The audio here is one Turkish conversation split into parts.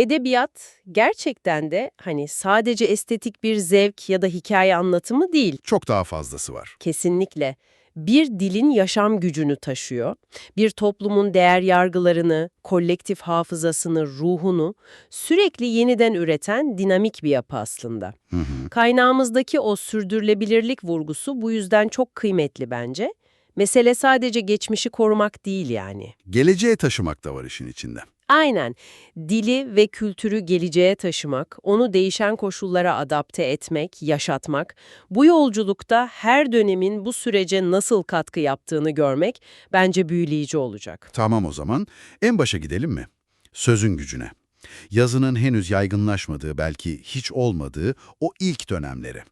Edebiyat gerçekten de hani sadece estetik bir zevk ya da hikaye anlatımı değil. Çok daha fazlası var. Kesinlikle. Bir dilin yaşam gücünü taşıyor. Bir toplumun değer yargılarını, kolektif hafızasını, ruhunu sürekli yeniden üreten dinamik bir yapı aslında. Hı hı. Kaynağımızdaki o sürdürülebilirlik vurgusu bu yüzden çok kıymetli bence. Mesele sadece geçmişi korumak değil yani. Geleceğe taşımak da var işin içinde. Aynen. Dili ve kültürü geleceğe taşımak, onu değişen koşullara adapte etmek, yaşatmak, bu yolculukta her dönemin bu sürece nasıl katkı yaptığını görmek bence büyüleyici olacak. Tamam o zaman. En başa gidelim mi? Sözün gücüne. Yazının henüz yaygınlaşmadığı, belki hiç olmadığı o ilk dönemleri.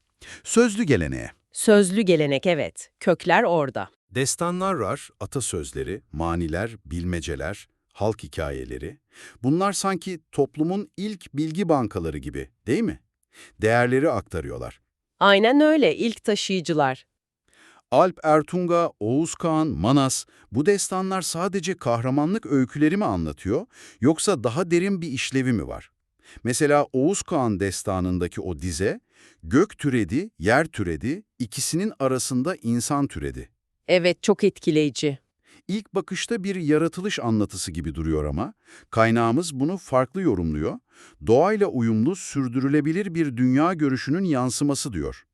Sözlü geleneğe. Sözlü gelenek evet, kökler orada. Destanlar var, atasözleri, maniler, bilmeceler, halk hikayeleri. Bunlar sanki toplumun ilk bilgi bankaları gibi, değil mi? Değerleri aktarıyorlar. Aynen öyle, ilk taşıyıcılar. Alp Ertunga, Oğuz Kağan, Manas, bu destanlar sadece kahramanlık öyküleri mi anlatıyor, yoksa daha derin bir işlevi mi var? Mesela Oğuz Kağan destanındaki o dize, gök türedi, yer türedi, ikisinin arasında insan türedi. Evet, çok etkileyici. İlk bakışta bir yaratılış anlatısı gibi duruyor ama, kaynağımız bunu farklı yorumluyor, doğayla uyumlu, sürdürülebilir bir dünya görüşünün yansıması diyor.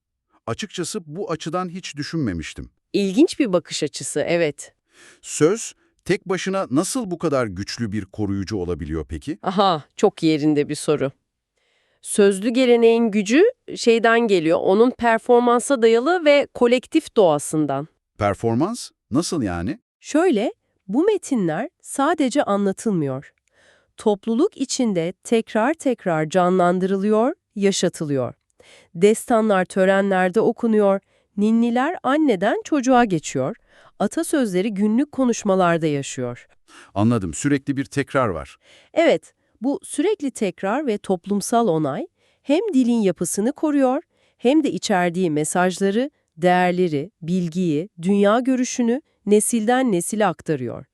Açıkçası bu açıdan hiç düşünmemiştim. İlginç bir bakış açısı, evet. Söz, tek başına nasıl bu kadar güçlü bir koruyucu olabiliyor peki? Aha, çok yerinde bir soru. Sözlü geleneğin gücü şeyden geliyor, onun performansa dayalı ve kolektif doğasından. Performans? Nasıl yani? Şöyle, bu metinler sadece anlatılmıyor. Topluluk içinde tekrar tekrar canlandırılıyor, yaşatılıyor. Destanlar törenlerde okunuyor, ninniler anneden çocuğa geçiyor, atasözleri günlük konuşmalarda yaşıyor. Anladım, sürekli bir tekrar var. Evet, bu sürekli tekrar ve toplumsal onay hem dilin yapısını koruyor hem de içerdiği mesajları, değerleri, bilgiyi, dünya görüşünü nesilden nesile aktarıyor.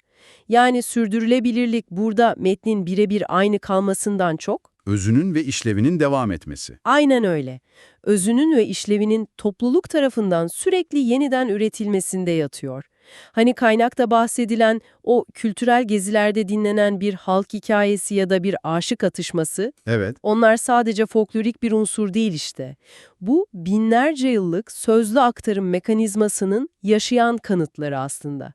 Yani sürdürülebilirlik burada metnin birebir aynı kalmasından çok, Özünün ve işlevinin devam etmesi. aynen öyle. Özünün ve işlevinin topluluk tarafından sürekli yeniden üretilmesinde yatıyor. Hani kaynakta bahsedilen o kültürel gezilerde dinlenen bir halk hikayesi ya da bir aşık atışması, Evet, onlar sadece folklorik bir unsur değil işte. Bu binlerce yıllık sözlü aktarım mekanizmasının yaşayan kanıtları aslında.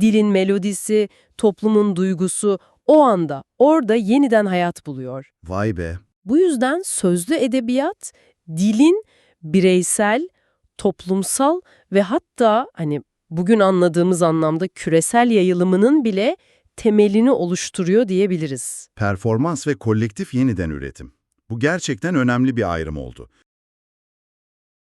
Dilin melodisi, toplumun duygusu o anda, orada yeniden hayat buluyor. vay be. Bu yüzden sözlü edebiyat, dilin bireysel, toplumsal ve hatta hani bugün anladığımız anlamda küresel yayılımının bile temelini oluşturuyor diyebiliriz. Performans ve kolektif yeniden üretim. Bu gerçekten önemli bir ayrım oldu.